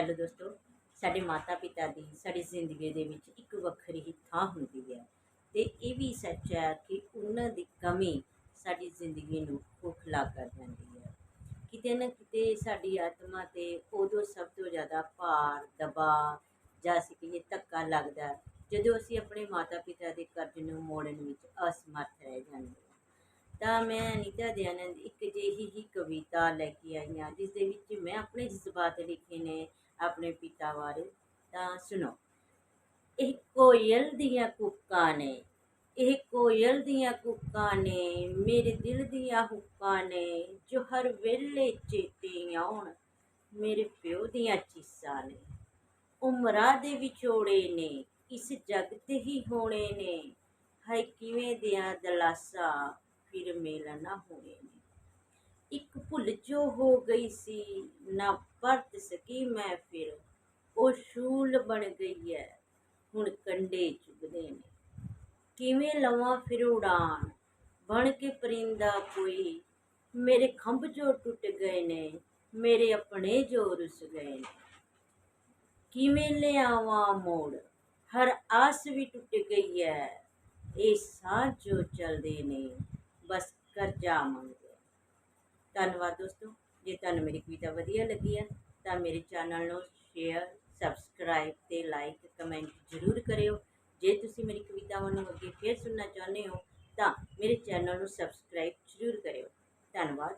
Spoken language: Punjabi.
ਹੈਲੋ ਦੋਸਤੋ, ਸਾਡੇ ਮਾਤਾ ਪਿਤਾ ਦੀ, ਸਾਡੀ ਜ਼ਿੰਦਗੀ ਦੇ ਵਿੱਚ ਇੱਕ ਵੱਖਰੀ ਹੀ ਥਾਂ ਹੁੰਦੀ ਹੈ। ਤੇ ਇਹ ਵੀ ਸੱਚ ਹੈ ਕਿ ਉਹਨਾਂ ਦੀ ਕਮੀ ਸਾਡੀ ਜ਼ਿੰਦਗੀ ਨੂੰ ਖੋਖਲਾ ਕਰ ਜਾਂਦੀ ਹੈ। ਕਿਤੇ ਨਾ ਕਿਤੇ ਸਾਡੀ ਆਤਮਾ ਤੇ ਉਦੋਂ ਸਭ ਤੋਂ ਜ਼ਿਆਦਾ ਭਾਰ, ਦਬਾਅ ਜਾਂ ਅਸੀਂ ਕਹੀਏ ਧੱਕਾ ਲੱਗਦਾ ਜਦੋਂ ਅਸੀਂ ਆਪਣੇ ਮਾਤਾ ਪਿਤਾ ਦੇ ਕਰਜ਼ ਨੂੰ ਮੋੜਨ ਵਿੱਚ ਅਸਮਰਥ ਰਹਿ ਜਾਂਦੇ ਹਾਂ। ਤਾਂ ਮੈਂ ਅਨੀਤਾ ਦਿਆਨੰਦ ਇੱਕ ਅਜਿਹੀ ਹੀ ਕਵਿਤਾ ਲੈ ਕੇ ਆਈ ਹਾਂ ਜਿਸ ਦੇ ਵਿੱਚ ਮੈਂ ਆਪਣੇ ਜਜ਼ਬਾਤ ਲਿਖੇ ਨੇ ਆਪਣੇ ਪਿਤਾ ਬਾਰੇ, ਤਾਂ ਸੁਣੋ। ਇਹ ਕੋਇਲ ਦੀਆਂ ਕੁੱਕਾਂ ਨੇ, ਇਹ ਕੋਇਲ ਦੀਆਂ ਕੁੱਕਾਂ ਨੇ, ਮੇਰੇ ਦਿਲ ਦੀਆਂ ਹੁੱਕਾਂ ਨੇ, ਜੋ ਹਰ ਵੇਲੇ ਚੇਤੇ ਆਉਣ, ਮੇਰੇ ਪਿਓ ਦੀਆਂ ਚੀਸਾਂ ਨੇ। ਉਮਰਾਂ ਦੇ ਵਿਛੋੜੇ ਨੇ, ਇਸ ਜਗ ਤੇ ਹੀ ਹੋਣੇ ਨੇ। ਹਾਏ, ਕਿਵੇਂ ਦਿਆਂ ਦਲਾਸਾ, ਫਿਰ ਮੇਲਾ ਨਾ ਹੋਣੇ ਨੇ। ਭੁੱਲ ਜੋ ਹੋ ਗਈ ਸੀ, ਨਾ ਪਰਤ ਸਕੀ ਮੈਂ ਫਿਰ, ਉਹ ਸ਼ੂਲ ਬਣ ਗਈ ਹੈ ਹੁਣ ਕੰਡੇ ਚੁਗਦੇ ਨੇ। ਕਿਵੇਂ ਲਵਾਂ ਫਿਰ ਉਡਾਨ, ਬਣ ਕੇ ਪਰਿੰਦਾ ਕੋਈ, ਮੇਰੇ ਖੰਭ ਜੋ ਟੁੱਟ ਗਏ ਨੇ, ਮੇਰੇ ਆਪਣੇ ਜੋ ਰੁੱਸ ਗਏ ਨੇ। ਕਿਵੇਂ ਲਿਆਵਾਂ ਮੋੜ, ਹਰ ਆਸ ਵੀ ਟੁੱਟ ਗਈ ਹੈ ਇਹ ਸਾਹ ਜੋ ਚਲਦੇ ਨੇ, ਬਸ ਕਰਜ਼ਾ ਮੰਗਦੇ ਧੰਨਵਾਦ ਦੋਸਤੋ। ਜੇ ਤੁਹਾਨੂੰ ਮੇਰੀ ਕਵਿਤਾ ਵਧੀਆ ਲੱਗੀ ਹੈ ਤਾਂ ਮੇਰੇ ਚੈਨਲ ਨੂੰ ਸ਼ੇਅਰ ਸਬਸਕ੍ਰਾਈਬ ਤੇ ਲਾਈਕ ਕਮੈਂਟ ਜ਼ਰੂਰ ਕਰਿਓ। ਜੇ ਤੁਸੀਂ ਮੇਰੀ ਕਵਿਤਾਵਾਂ ਨੂੰ ਅੱਗੇ ਫੇਰ ਸੁਣਨਾ ਚਾਹੁੰਦੇ ਹੋ, ਤਾਂ ਮੇਰੇ ਚੈਨਲ ਨੂੰ ਸਬਸਕ੍ਰਾਈਬ ਜ਼ਰੂਰ ਕਰਿਓ। ਧੰਨਵਾਦ।